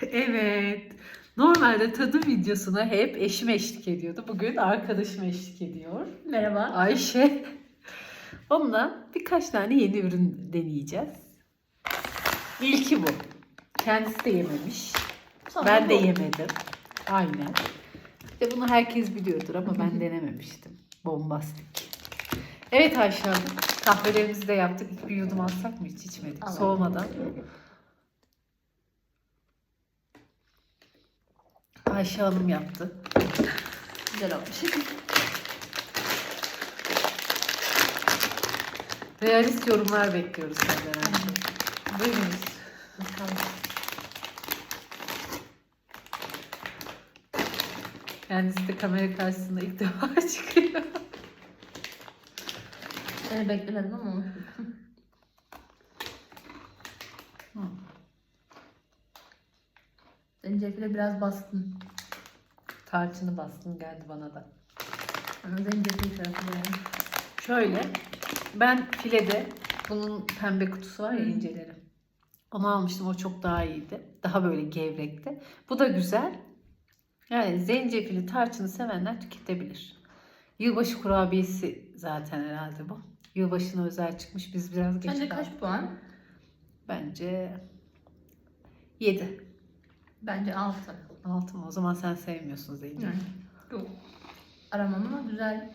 Evet. Normalde tadım videosuna hep eşim eşlik ediyordu. Bugün arkadaşım eşlik ediyor. Merhaba. Ayşe. Onunla birkaç tane yeni ürün deneyeceğiz. İlki bu. Kendisi de yememiş. Sonra ben de bu. yemedim. Aynen. Ve bunu herkes biliyordur ama ben denememiştim. Bombastik. Evet Ayşe Hanım. Kahvelerimizi de yaptık. Bir yudum alsak mı hiç içmedik. Soğumadan. Ayşe Hanım yaptı. Güzel olmuş. Realist yorumlar bekliyoruz senden Ayşe. Buyurunuz. Bakalım. Kendisi de kamera karşısında ilk defa çıkıyor. Seni beklemedim ama. Zencefile biraz bastın. Tarçını bastın geldi bana da. Zencefil tarafı yani. Şöyle ben filede bunun pembe kutusu var ya inceleri. Onu almıştım o çok daha iyiydi. Daha böyle gevrekti. Bu da güzel. Yani zencefili tarçını sevenler tüketebilir. Yılbaşı kurabiyesi zaten herhalde bu. Yılbaşına özel çıkmış. Biz biraz geç Sence kaldık. kaç puan? Bence 7. Bence 6. 6 mı? O zaman sen sevmiyorsun zencefil. Yok. Aramam ama güzel.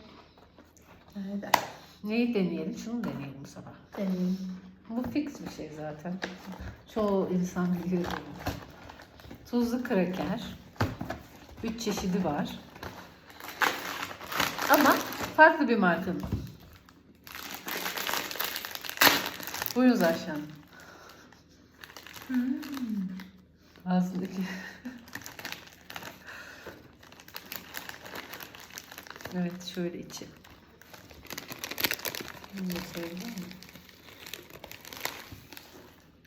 Evet. Neyi deneyelim? Şunu deneyelim bu sefer. Deneyim. Bu fix bir şey zaten. Çoğu insan biliyor bunu. Tuzlu kraker. Üç çeşidi var. Ama farklı bir markanın. Buyurunuz Ayşe Hanım. Ağzındaki. evet şöyle içi. Bunu mi?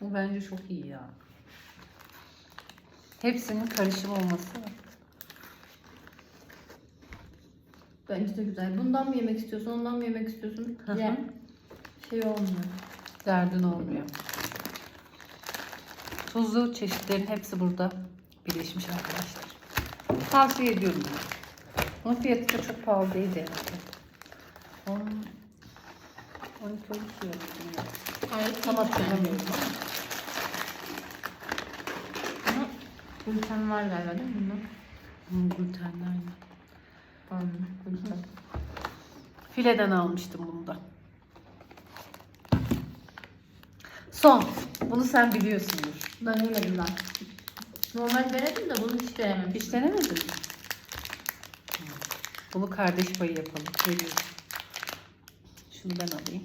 Bu bence çok iyi ya. Hepsinin karışım olması. Bence de güzel. Bundan mı yemek istiyorsun, ondan mı yemek istiyorsun? Hı hı. Ye. Şey olmuyor. Derdin olmuyor. Tuzlu çeşitlerin hepsi burada birleşmiş arkadaşlar. Tavsiye ediyorum bunu. Bunun fiyatı da çok pahalı değil de herhalde. 10 12 13 lira bilmiyorum. Evet, Tam hatırlamıyorum ama. Gluten var galiba değil mi bunda? Hmm, glutenli aynı. Tamam, gluten. Fileden almıştım bunu da. Son. Bunu sen biliyorsundur. Ben yemedim ben. Normal denedim de bunu hiç denememiştim. Hiç denemedin mi? Bunu kardeş payı yapalım. Veriyorum. Şunu ben alayım.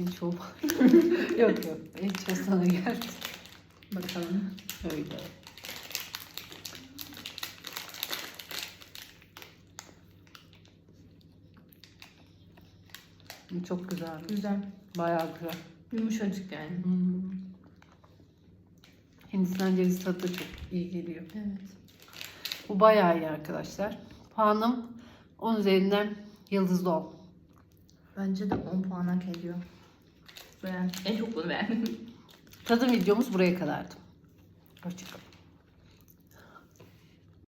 En çoğu yok yok. En çoğu sana geldi. Bakalım. Öyle. Çok güzel. Güzel. Bayağı güzel. Yumuşacık yani. Hmm. Hindistan cevizi tadı da çok iyi geliyor. Evet. Bu bayağı iyi arkadaşlar. Puanım 10 üzerinden yıldızlı 10. Bence de 10 puan hak ediyor. Beğendim. En çok bunu beğendim. Tadım videomuz buraya kadardı. Hoşçakalın.